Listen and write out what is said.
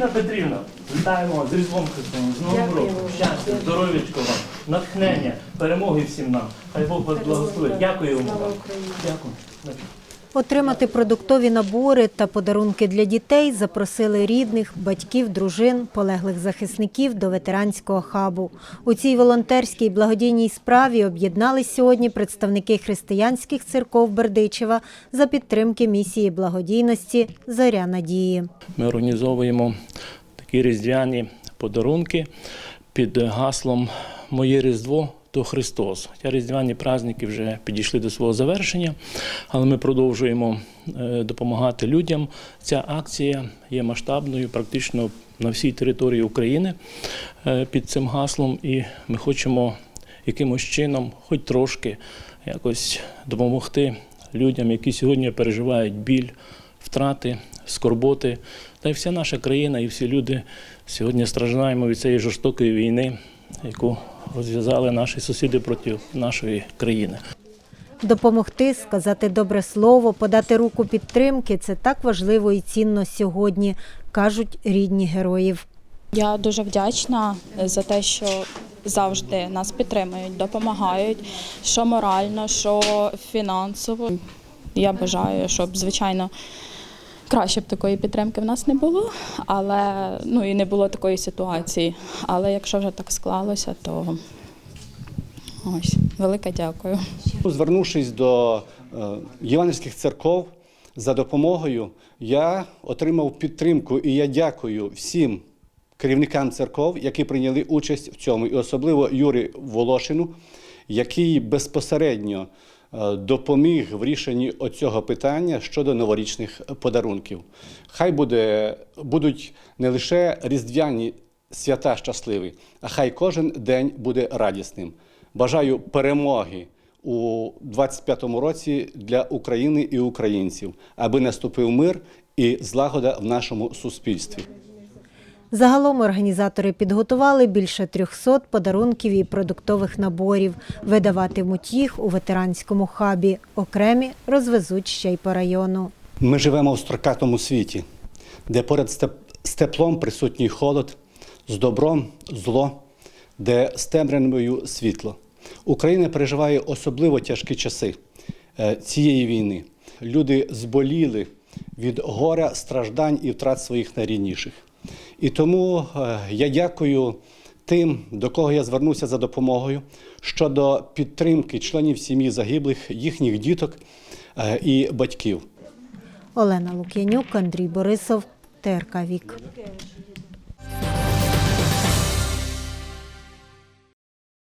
Ніна Петрівна, вітаємо вас з Різдвом Христовим, з Новим Дякую роком, щастя, здоров'ячко вам, натхнення, перемоги всім нам. Хай Бог вас благословить. Дякую вам. Дякую. Отримати продуктові набори та подарунки для дітей запросили рідних, батьків, дружин, полеглих захисників до ветеранського хабу. У цій волонтерській благодійній справі об'єднались сьогодні представники християнських церков Бердичева за підтримки місії благодійності Зоря надії. Ми організовуємо такі різдвяні подарунки під гаслом Моє Різдво то Христос. Хоча різдвяні праздники вже підійшли до свого завершення, але ми продовжуємо е, допомагати людям. Ця акція є масштабною, практично на всій території України е, під цим гаслом, і ми хочемо якимось чином, хоч трошки, якось допомогти людям, які сьогодні переживають біль, втрати, скорботи. Та й вся наша країна і всі люди сьогодні страждаємо від цієї жорстокої війни, яку розв'язали наші сусіди проти нашої країни. Допомогти, сказати добре слово, подати руку підтримки це так важливо і цінно сьогодні, кажуть рідні героїв. Я дуже вдячна за те, що завжди нас підтримують, допомагають, що морально, що фінансово. Я бажаю, щоб звичайно краще б такої підтримки в нас не було, але ну і не було такої ситуації. Але якщо вже так склалося, то ось велике дякую. Звернувшись до е, євангельських церков за допомогою, я отримав підтримку і я дякую всім керівникам церков, які прийняли участь в цьому, і особливо Юрі Волошину, який безпосередньо е, допоміг в рішенні оцього питання щодо новорічних подарунків. Хай буде, будуть не лише різдвяні свята щасливі, а хай кожен день буде радісним. Бажаю перемоги у 25-му році для України і українців, аби наступив мир і злагода в нашому суспільстві. Загалом організатори підготували більше 300 подарунків і продуктових наборів. Видаватимуть їх у ветеранському хабі. Окремі розвезуть ще й по району. Ми живемо в строкатому світі, де поряд з теплом присутній холод, з добром зло, де з темрявою світло. Україна переживає особливо тяжкі часи е, цієї війни. Люди зболіли від горя, страждань і втрат своїх найрідніших. І тому е, я дякую тим, до кого я звернувся за допомогою щодо підтримки членів сім'ї загиблих, їхніх діток е, і батьків. Олена Лук'янюк, Андрій Борисов, ТРК Вік.